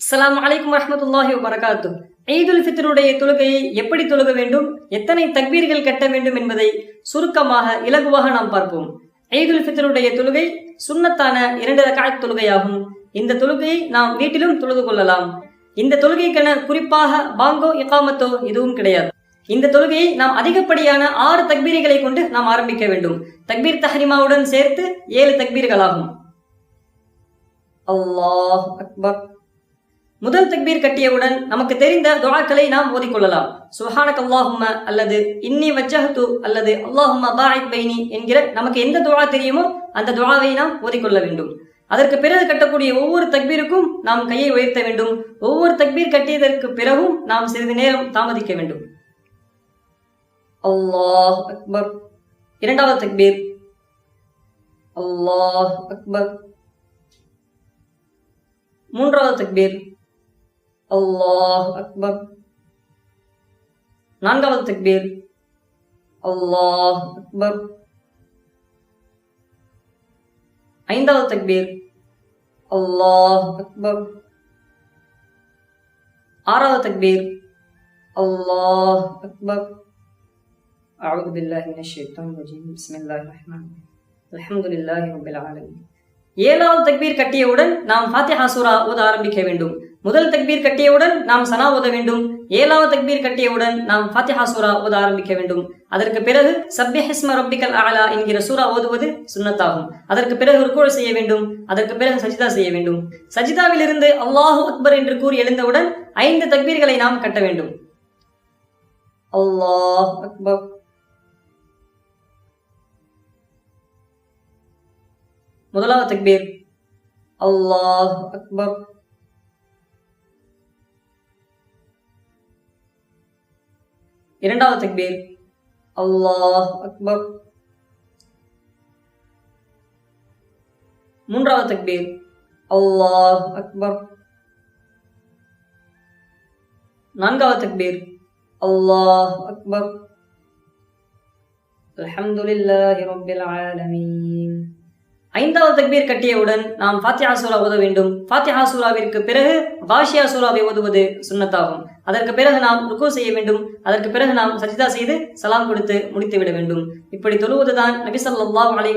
அஸ்லாம் வலைக்கம் வரமத்துல்லாஹி வபரகாத்து ஈதுல் ஃபித்ருடைய தொழுகையை எப்படி தொழுக வேண்டும்? எத்தனை தக்பீர்கள் கட்ட வேண்டும் என்பதை சுருக்கமாக இலகுவாக நாம் பார்ப்போம். ஈதுல் ஃபித்ருடைய தொழுகை சுண்ணத்தான இரண்டு ரகாத் தொழுகையாகும். இந்த தொழுகையை நாம் வீட்டிலும் தொழுது கொள்ளலாம். இந்த தொழுகைக்கென குறிப்பாக பாங்கோ இகாமத்தோ எதுவும் கிடையாது. இந்த தொழுகையை நாம் அதிகப்படியான ஆறு தக்பீர்களை கொண்டு நாம் ஆரம்பிக்க வேண்டும். தக்பீர் தஹரிமாவுடன் சேர்த்து ஏழு தக்பீர்களாகும். அல்லாஹ் அக்பர். முதல் தக்பீர் கட்டியவுடன் நமக்கு தெரிந்த துவாக்களை நாம் ஓதிக்கொள்ளலாம். சுஹானக் அல்லாஹும்ம அல்லது இன்னி வஜ்ஜஹத்து அல்லது அல்லாஹும்ம பாயித் பைனி என்கிற நமக்கு எந்த துவா தெரியுமோ அந்த துவாவை நாம் ஓதிக்கொள்ள வேண்டும். அதற்கு பிறகு கட்டக்கூடிய ஒவ்வொரு தக்பீருக்கும் நாம் கையை உயர்த்த வேண்டும். ஒவ்வொரு தக்பீர் கட்டியதற்கு பிறகும் நாம் சிறிது நேரம் தாமதிக்க வேண்டும். அல்லாஹ் அக்பர். இரண்டாவது தக்பீர். அல்லாஹ் அக்பர். மூன்றாவது தக்பீர். அல்லாஹ் அக்பர் நான்காவது தக்பீர் அல்லாஹ் அக்பர் ஐந்தாவது தக்பீர் அல்லாஹ் அக்பர் ஆறாவது தக்பீர் அல்லாஹ் அக்பர் أعوذ بالله من الشيطان الرجيم بسم الله الرحمن الرحيم الحمد لله رب العالمين ஏழாவது தக்பீர் கட்டியவுடன் நாம் ஃபாத்திஹா சூரா ஓத ஆரம்பிக்க வேண்டும் முதல் தக்பீர் கட்டியவுடன் நாம் சனா ஓத வேண்டும். ஏழாவது தக்பீர் கட்டியவுடன் நாம் ஃபாத்திஹா சூரா ஓத ஆரம்பிக்க வேண்டும். அதற்கு பிறகு சப்யஹிஸ்ம ரப்பிகல் அலா என்கிற சூரா ஓதுவது சுன்னத்தாகும். அதற்கு பிறகு ருக்கோல் செய்ய வேண்டும். அதற்கு பிறகு சஜிதா செய்ய வேண்டும். சஜிதாவிலிருந்து அல்லாஹு அக்பர் என்று கூறி எழுந்தவுடன் ஐந்து தக்பீர்களை நாம் கட்ட வேண்டும். அல்லாஹ் அக்பர். முதலாவது தக்பீர். அல்லாஹ் அக்பர். இரண்டாவது தக்பீர். அல்லாஹ் அக்பர். மூன்றாவது தக்பீர். அல்லாஹ் அக்பர். நான்காவது தக்பீர். அல்லாஹ் அக்பர். அல்ஹம்துலில்லாஹி ரப்பில் ஆலமீன். ஐந்தாவது தக்பீர் கட்டியவுடன் நாம் ஃபாத்தியா சூரா ஓத வேண்டும். ஃபாத்தியா சூராவிற்கு பிறகு காஷியா சூராவை ஓதுவது சுண்ணத்தாகும் அதற்கு பிறகு நாம் ருக்கு செய்ய வேண்டும். அதற்கு பிறகு நாம் சஜிதா செய்து சலாம் கொடுத்து முடித்து விட வேண்டும். இப்படி தொழுவதுதான் நபி ஸல்லல்லாஹு அலைஹி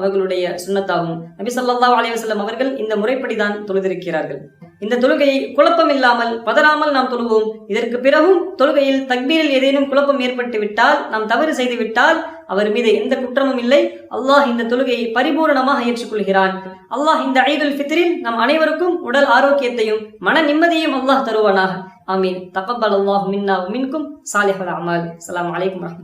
அவர்களுடைய சுண்ணத்தாகும் நபி ஸல்லல்லாஹு அலைஹி வஸல்லம் அவர்கள் இந்த முறைப்படி தான் தொழுதிருக்கிறார்கள். இந்த தொழுகையை குழப்பம் இல்லாமல் பதறாமல் நாம் தொழுவோம். இதற்கு பிறகும் தொழுகையில் தக்பீரில் ஏதேனும் குழப்பம் ஏற்பட்டு விட்டால் நாம் தவறு செய்து விட்டால் அவர் மீது எந்த குற்றமும் இல்லை. அல்லாஹ் இந்த தொழுகையை பரிபூரணமாக ஏற்றுக்கொள்கிறான். அல்லாஹ் இந்த ஐதுல் ஃபித்ரில் நம் அனைவருக்கும் உடல் ஆரோக்கியத்தையும் மன நிம்மதியையும் அல்லாஹ் தருவானாக. ஆமீன். தகப்பல் அல்லாஹ் மின்னா மின்கும் சாலிஹல் அமால். அலாம் அலைக்கும்